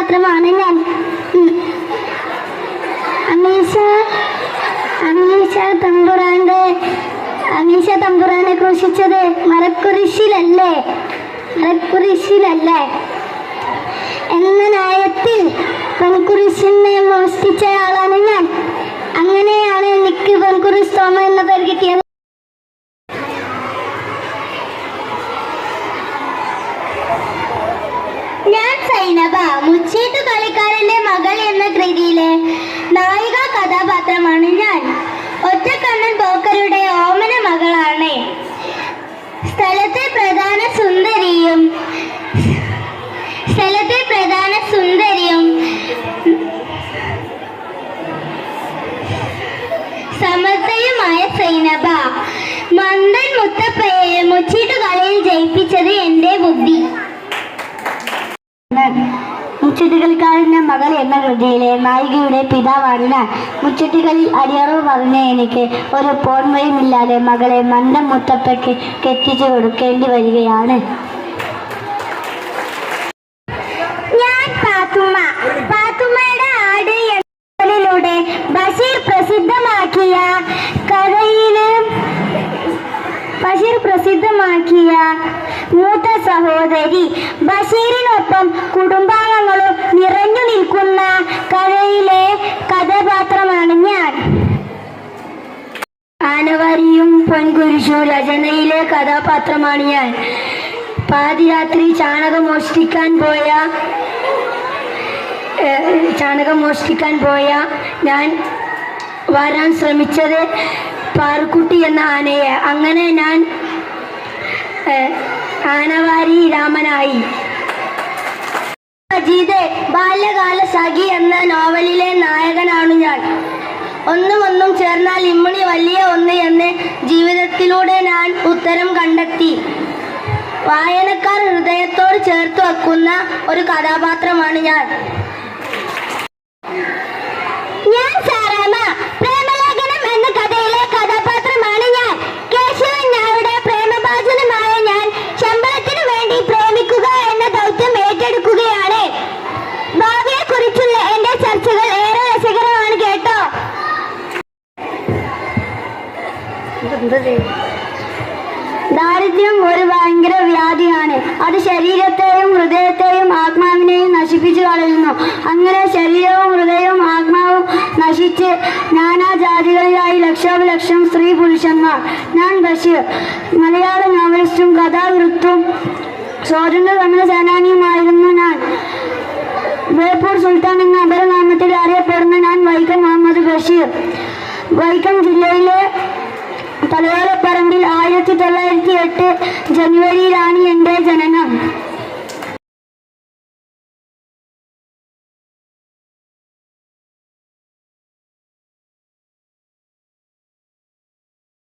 കഥാപാത്രമാണ് ഞാൻ. അമീഷ അമീഷ തമ്പുരാന്റെ അമീഷ തമ്പുരാനെ ക്രൂശിച്ചത് മരക്കുരിശിലല്ലേ മരക്കുരിശിലല്ലേ എന്ന നയത്തിൽ പെൺകുരിശിനെ മോഷ്ടിച്ചയാളാണ് ഞാൻ അങ്ങനെയാണ് എനിക്ക് പെൺകുരിശ് തോമ എന്ന പേര് കിട്ടിയത് ഞാൻ സൈനബ മുച്ചീട്ട് കളിക്കാരന്റെ മകൾ എന്ന കൃതിയിലെ നായിക കഥാപാത്രമാണ് ഞാൻ. ഒറ്റക്കണ്ണൻ പോക്കരുടെ ഓമന മകളാണ്. സ്ഥലത്തെ പ്രധാന സുന്ദരിയും സ്ഥലത്തെ പ്രധാന സുന്ദരിയും സമർത്ഥയുമായ സൈനബ. മുച്ചട്ടികളിക്കാരന്റെ മകൾ എന്ന കൃതിയിലെ നായികയുടെ പിതാവാണ് മുച്ചട്ടികളിൽ അടിയറവ് പറഞ്ഞ എനിക്ക് ഒരു പോൺവയുമില്ലാതെ മകളെ മന്ദം മുത്തപ്പയ്ക്ക് കെട്ടിച്ചു കൊടുക്കേണ്ടി വരികയാണ്. ഞാൻ ബഷീർ പ്രസിദ്ധമാക്കിയ ബഷീർ പ്രസിദ്ധമാക്കിയ സഹോദരി ബഷീറിനൊപ്പം കുടുംബാംഗങ്ങളും നിറഞ്ഞു നിൽക്കുന്ന കഥയിലെ കഥാപാത്രമാണ് ഞാൻ. ആനവാരിയും പൊൻകുരിശും രചനയിലെ കഥാപാത്രമാണ് ഞാൻ. പാതിരാത്രി ചാണകം മോഷ്ടിക്കാൻ പോയ ചാണകം മോഷ്ടിക്കാൻ പോയ ഞാൻ വരാൻ ശ്രമിച്ചത് പാറുക്കുട്ടി എന്ന ആനയെ. അങ്ങനെ ഞാൻ ഏഹ്, ആനവാരി രാമനായി. അജീത് ബാല്യകാല സഖി എന്ന നോവലിലെ നായകനാണ് ഞാൻ. ഒന്നും ഒന്നും ചേർന്നാൽ ഇമ്മണി വലിയ ഒന്ന് എന്ന് ജീവിതത്തിലൂടെ ഞാൻ ഉത്തരം കണ്ടെത്തി. വായനക്കാർ ഹൃദയത്തോട് ചേർത്ത് വെക്കുന്ന ഒരു കഥാപാത്രമാണ് ഞാൻ. ഭാവിയെ കുറിച്ചുള്ള എന്റെ ചർച്ചകൾ ഏറെ രസകരമാണ് കേട്ടോ. ദാരിദ്ര്യം ഒരു ഭയങ്കര വ്യാധിയാണ്. അത് ശരീരത്തെയും ഹൃദയത്തെയും ആത്മാവിനെയും നശിപ്പിച്ചു കളയുന്നു. അങ്ങനെ ശരീരവും ഹൃദയവും ആത്മാവും നശിച്ച് നാനാജാതികളിലായി ലക്ഷോപലക്ഷം സ്ത്രീ പുരുഷന്മാർ. ഞാൻ ബഷീർ. മലയാള നോവലിസ്റ്റും കഥാകൃത്തും സ്വാതന്ത്ര്യ സമര സേനാനിയുമായിരുന്നു ബേപ്പൂർ സുൽത്താൻ എന്ന അപരനാമത്തിൽ അറിയപ്പെടുന്ന ഞാൻ വൈക്കം മുഹമ്മദ് ബഷീർ. വൈക്കം ജില്ലയിലെ തലയോലപ്പറമ്പിൽ ആയിരത്തി തൊള്ളായിരത്തി എട്ട് ജനുവരിയിലാണ് എന്റെ ജനനം.